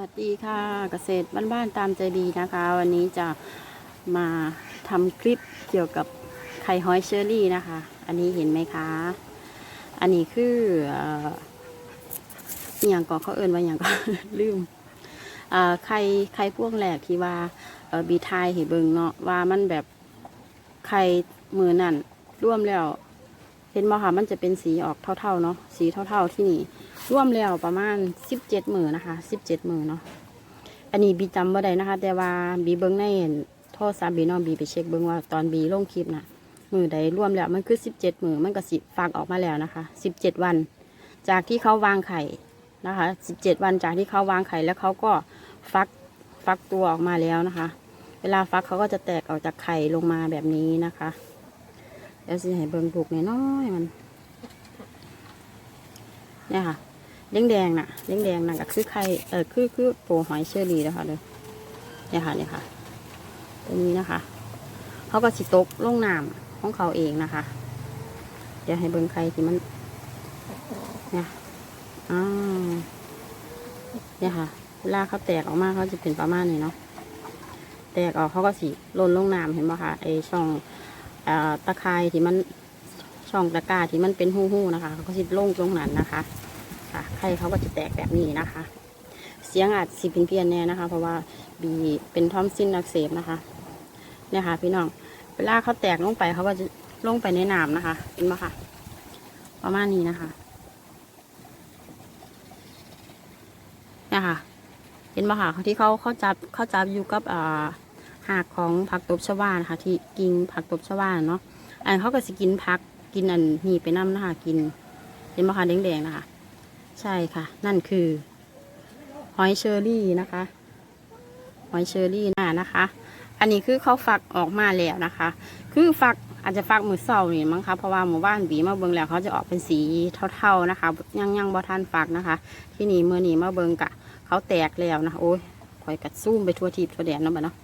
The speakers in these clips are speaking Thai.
วัสดีค่ะเกษตรบ้านๆตามใจดีนะคะ วันนี้จะมาทำคลิปเกี่ยวกับไข่ฮอยเชอรี่นะคะ อันนี้เห็นไหมคะ อันนี้คืออย่างก่อนเขาเอินว่าอย่างก็ลืมไข่ไข่พวกแหลกที่ว่าบีไทยเห็เบิงเนาะว่ามันแบบไข่มือนั่นร่วมแล้ว เห็นบ่ค่ะมันจะเป็นสีออกเท่าๆเนาะสีเท่า ๆที่นี่ ร่วมแล้วประมาณสิบเจ็ดมือนะคะสิบเจ็ดมือเนาะอันนี้บีจำว่าได้นะคะ แต่ว่าบีเบิ้งในโทรศัพท์บีน้องบีไปเช็คเบิ้งว่าตอนบีลงคลิปน่ะมือใดร่วมแล้วมันคือสิบเจ็ดมือมันก็สิฝากออกมาแล้วนะคะสิบเจ็ดวัน จากที่เขาวางไข่นะคะสิบเจ็ดวันจากที่เขาวางไข่แล้วเขาก็ฟักฟักตัวออกมาแล้วนะคะ เวลาฟักเขาก็จะแตกออกจากไข่ลงมาแบบนี้นะคะเดี๋ยวสิให้เบิ้งลูกน้อยมันเนี่ยค่ะ แดงแดงน่ะแดงแดงน่ะก็คือไข่เออคือคือโปหอยเชอรี่นะคะเลยเนี่ยค่ะเนี่ยค่ะตัวนี้นะคะเขาก็สิตกลงน้ำของเขาเองนะคะ เดี๋ยวให้เบิ้งไข่ที่มันเนี่ยอ่าเนี่ยค่ะเวลาเขาแตกออกมาเขาจะเป็นประมาณนี้เนาะแตกออกเขาก็สิล่นลงน้ำเห็นปะคะไอช่องอตะไคร่ที่มันช่องตะกร้าที่มันเป็นหู้ๆนะคะเขาก็สิลงตรงนั้นนะคะ ค่ะไข่เขาก็จะแตกแบบนี้นะคะ เสียงอาจสิเพี้ยนๆแน่นะคะ เพราะว่าบีเป็นทอมซินอักเสบนะคะเนี่ยค่ะพี่น้องเวลาเขาแตกลงไปเขาก็จะลงไปในน้ำนะคะเห็นไหมคะประมาณนี้นะคะเนี่ยค่ะเห็นไหมคะที่เขาเขาจับเขาจับอยู่กับอ่าหากของผักตบชวานะคะที่กิ่งผักตบชวาเนาะอันเขาก็สิกินพักกินอันนี่ไปน้ำนะคะกิน เห็นไหมคะแดงๆนะคะ ใช่ค่ะ นั่นคือหอยเชอรี่นะคะ หอยเชอรี่น่านะคะ อันนี้คือเขาฝักออกมาแล้วนะคะ คือฝักอาจจะฝักมือเศร้านี่มั้งคะเพราะว่าหมู่บ้านบีมาเบิงแล้วเขาจะออกเป็นสีเทาๆนะคะยังยังบ่ทันฝักนะคะ ที่นี่เมื่อนี้มาเบิงกะเขาแตกแล้วนะโอ้ยคอยกัดซุ่มไปทั่วทีบทั่วแดนเนาะบ่เนาะ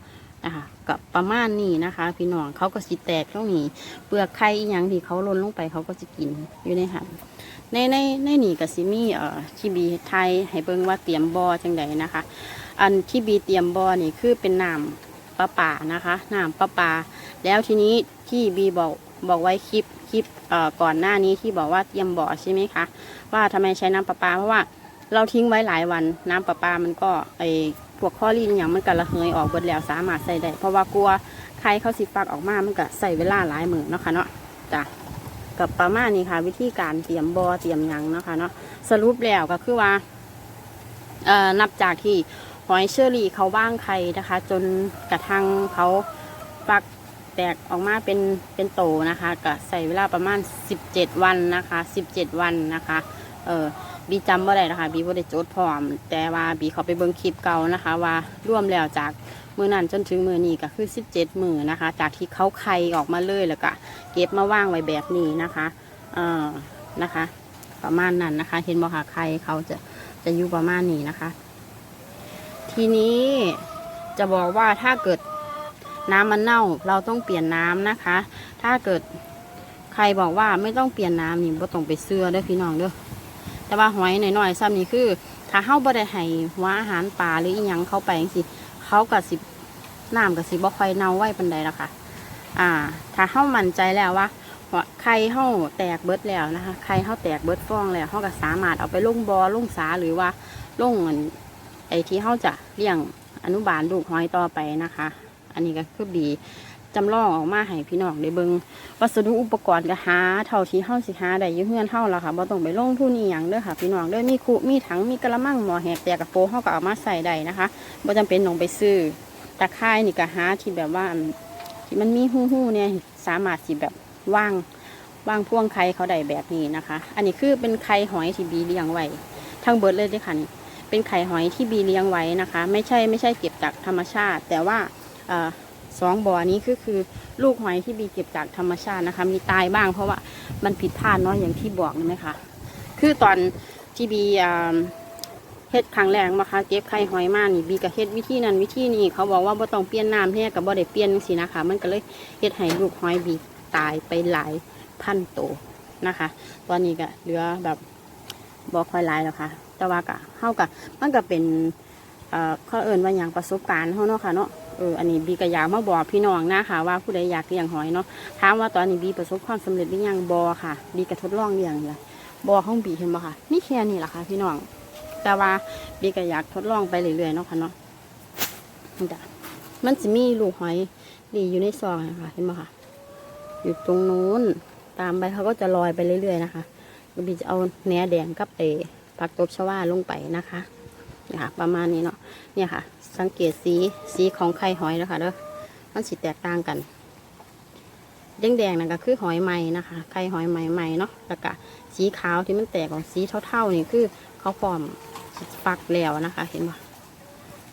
นะคะกับประมาณนี้นะคะ พี่น้องเขาก็สิแตกตรงนี้เปลือกไข่อีหยังที่เขาลนลงไปเขาก็จะกินอยู่ในหันในในในนี่ก็สิมีเอ่อที่บีไทยให้เบิ่งว่าเตรียมบ่อจังใดนะคะ อันที่บีเตรียมบ่อนี่คือเป็นน้ำประปานะคะน้ำประปา แล้วทีนี้ที่บีบอกบอกไว้คลิปคลิปเอ่อก่อนหน้านี้ที่บอกว่าเตรียมบ่อใช่ไหมคะว่าทำไมใช้น้ำประปาเพราะว่า เราทิ้งไว้หลายวันน้ำประปามันก็ไอพวกข้อรีนอย่างมันก็ระเหยออกเบิดแล้วสามารถใส่ได้เพราะว่ากลัวใครเขาสิฟักออกมามันก็ใส่เวลาหลายมือเนาะค่ะเนาะจ้ะกับประมาณนี้ค่ะ วิธีการเตรียมบอเตรียมยังเนาะค่ะเนาะสรุปแล้วก็คือว่าเอ่อนับจากที่หอยเชอรี่เขาว่างไข่นะคะ จนกระทั่งเขาฟักแตกออกมาเป็นเป็นโตนะคะ ก็ใส่เวลาประมาณ 17 วันนะคะ 17 วันนะคะ เออ บีจำบ่าได้นะคะ บีบ่าได้จดพร้อม แต่ว่าบีเขาไปเบิ่งคลิปเก่านะคะ ว่าร่วมแล้วจากมือนั้นจนถึงมือนี้ก็คือ 17 มือนะคะ จากที่เขาไข่ออกมาเลยแล้วก็เก็บมาว่างไว้แบบนี้นะคะเอ่อนะคะ ประมาณนั้นนะคะ เห็นบ่ค่ะไข่เขาจะจะอยู่ประมาณนี้นะคะ ทีนี้จะบอกว่าถ้าเกิดน้ำมันเน่าเราต้องเปลี่ยนน้ำนะคะ ถ้าเกิดใครบอกว่าไม่ต้องเปลี่ยนน้ำนี่บ่ต้องไปเสื้อเด้อพี่น้องเด้อ แต่ว่าหอยหน่อยๆซ้ำนี่คือ ถ้าเฮาบ่ได้ให้หัวอาหารปลาหรืออีหยังเข้าไปจังซี่เขากับสิน้ำกับสิบ่ค่อยเน่าไว้ปันใดละค่ะ อ่า ถ้าเข้ามั่นใจแล้วว่าไข่เข้าแตกเบิดแล้วนะคะไข่เข้าแตกเบิดฟองแล้วเขาก็สามารถเอาไปลงบอลงสาหรือว่าลงไอ้ที่เขาจะเลี้ยงอนุบาลลูกหอยต่อไปนะคะ อันนี้ก็คือบี จำลองออกมาให้พี่น้องได้เบิงวัสดุอุปกรณ์ก็หาเท่าที่เฮาสิหาได้อยืเฮือนเฮาแล้วค่ะบ่ต้องไปลงทุนอีหยังเด้อค่ะ พี่น้องเด้อมีคุมีถังมีกระมังหม้อแหกแตกกระโปงเฮาก็เอามาใส่ได้นะคะบ่จำเป็นต้องไปซื้อตะไคร่นี่ก็หาที่แบบว่าที่มันมีหู้หู้เนี่ยสามารถที่แบบว่างว่างพ่วงไข่เขาได้แบบนี้นะคะ อันนี้คือเป็นไข่หอยที่บีเลี้ยงไว้ทั้งเบิดเลยด้วยค่ะนี่เป็นไข่หอยที่บีเลี้ยงไว้นะคะ ไม่ใช่ไม่ใช่เก็บจากธรรมชาติ แต่ว่าเอ่อ สองบ่อนี้คือคือลูกหอยที่บีเก็บจากธรรมชาตินะคะ มีตายบ้างเพราะว่ามันผิดพลาดเนาะอย่างที่บอกนะไหมคะคือตอนที่บีเฮ็ดครั้งแรกมาคะเก็บไข่หอยมานี่บีก็เฮ็ดวิธีนั้นวิธีนี้เขาบอกว่าบ่ต้องเปลี่ยนน้ำแท้กับบ่ได้เปลี่ยนจังซี่นะคะ มันก็เลยเฮ็ดให้ลูกหอยบีตายไปหลายพันตัวนะคะ ตอนนี้ก็เหลือแบบบ่ค่อยหลายแล้วค่ะ แต่ว่าก็เฮาก็มันก็เป็นเอ่อเขาเอิ่นว่าอย่างประสบการณ์เขาเนาะค่ะเนาะ เอออันนี้บีก็อยากมาบอกพี่น้องนะค่ะ ว่าผู้ใดอยากเลี้ยงหอยเนาะถามว่าตอนนี้บีประสบความสำเร็จหรือยังบอค่ะ บีก็ทดลองเลี้ยงเลยบอของบีเห็นบ่ค่ะนี่แค่นี้แหละค่ะ พี่น้อง แต่ว่าบีก็อยากทดลองไปเรื่อยๆเนาะค่ะเนาะนี่จ้ะมันจะมีลูกหอยดีอยู่ในซองนะคะเห็นบ่ค่ะอยู่ตรงนู้นตามไปเขาก็จะลอยไปเรื่อยๆนะคะบีจะเอาแหนแดงกับเอผักตบชวาลงไปนะคะ เนี่ยค่ะ ประมาณนี้เนาะเนี่ยค่ะ สังเกตสีสีของไข่หอยแล้วค่ะเด้อมันสีแตกต่างกันแดงๆนั่นก็คือหอยใหม่นะคะไข่หอยใหม่ๆเนาะแล้วก็สีขาวที่มันแตกออกสีเท่าๆนี่คือเขาพร้อมฟักแล้วนะคะ เห็นปะ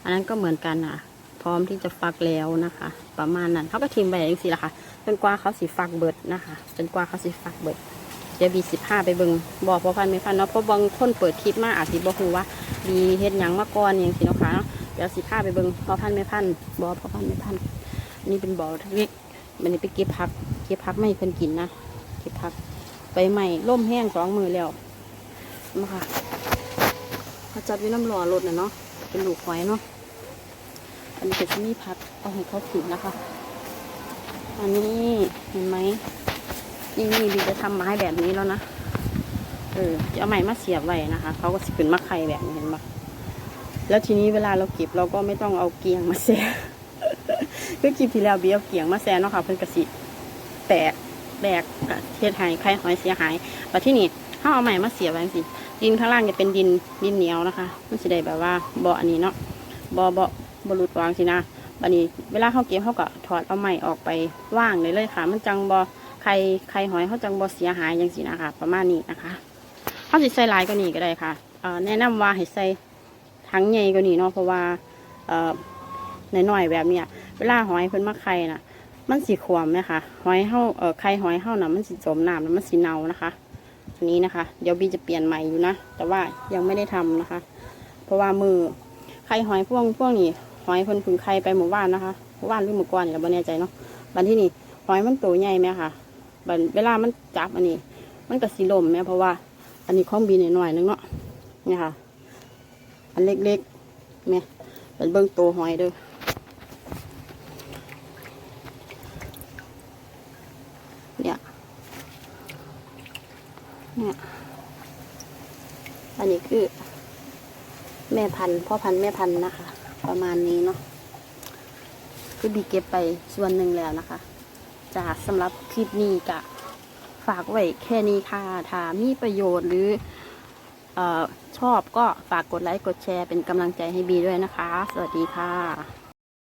อันนั้นก็เหมือนกันนะพร้อมที่จะฟักแล้วนะคะ ประมาณนั้นเขาก็ทิ้งไปอย่างสิละค่ะจนกว่าเขาสีฟักเบิดนะคะจนกว่าเขาสีฟักเบิดเดี๋ยวบีสิบห้าไปเบิงบอกพอพันไม่พันเนาะเพราะบางคนเปิดคลิปมาอาจสิบอกคือว่า บีเฮ็ดหยังมาก่อนอย่างสินาะคะเนาะเดี๋ยวสิบห้าไปเบิงพอพันไม่พันบอพอพันไม่พันนนี่เป็นบ่อเล็กมันนี้ไปเก็บผัก เก็บผักไม่เพิ่นกินนะเก็บผักไปใหม่ล่มแห้งสองมือแล้วมาค่ะเขาจับอยู่น้ำหล่อรถนะเนาะเป็นลูกหอยเนาะอันนี้ก็จะมีผักเอาให้เขากินนะคะ อันนี้เห็นไหมนี่นี่บีจะทำไม้แบบนี้แล้วนะ เออจะเอาไม้มาเสียบไว้นะคะเขาก็สิเป็นมะไข่แบบนี้เห็นปะแล้วทีนี้เวลาเราเก็บเราก็ไม่ต้องเอาเกียงมาแซ่คือคลิปที่แล้วเบีเอาเกียงมาแซ่เนาะค่ะเพิ่นกระสิแตกแตกเฮ็ดใหายไข่หอยเสียหายแต่ที่นี่ถ้าเอาไม้มาเสียบไว้สิดินข้างล่างจะเป็นดินดินเหนียวนะคะ มันสิได้แบบว่าเบ่ออันนี้เนาะบ่อบ่บ่หลุดวางสินะบัดนี้เวลาเขาเก็บเขาก็ถอดเอาไม้ออกไปว่างเลยเลยค่ะ มันจังบ่ไข่ไข่หอยเขาจังบ่เสียหายอย่างสินะคะ ประมาณนี้นะคะาสิใส่หลายกว่านี้ก็ได้ค่ะแนะนำว่าให้ใส่ถังใหญ่กว่านี้เนาะเพราะว่าเอ่อน้อยๆแบบเนี้ยเวลาหอยเพิ่นมาไข่น่ะ มันสีขวมนะคะหอยเฮาเอ่อไข่หอยเฮาน่ะมันสิจมน้ำแล้วมันสีเน่านะคะอันนี้นะคะ เดี๋ยวบีจะเปลี่ยนใหม่อยู่นะแต่ว่ายังไม่ได้ทำนะคะ เพราะว่ามือไข่หอยพวกพวกนี้หอยเพิ่นพึ่งไข่ไปหมู่บ้านนะคะหมู่บ้านหรือหมู่ก่อนนี่เราไม่แน่ใจเนาะบันที่นี่หอยมันตัวใหญ่ไหมค่ะบัดเวลามันจับอันนี้ มันก็สีลมไหมเพราะว่า อันนี้ของบีนหน่อยๆนึงเนาะนี่ค่ะ อันเล็กๆแม่เป็นเบิ้งโตหอยเด้อเนี่ยเนี่ยอันนี้คือ แม่พันธุ์พ่อพันธุ์แม่พันธุ์นะคะ ประมาณนี้เนาะคือบีเก็บไปส่วนหนึ่งแล้วนะคะจ้าสำหรับคลิปนี้ก็ ฝากไว้แค่นี้ค่ะ ถ้ามีประโยชน์หรืออชอบก็ฝากกดไลค์กดแชร์เป็นกำลังใจให้บีด้วยนะคะ สวัสดีค่ะ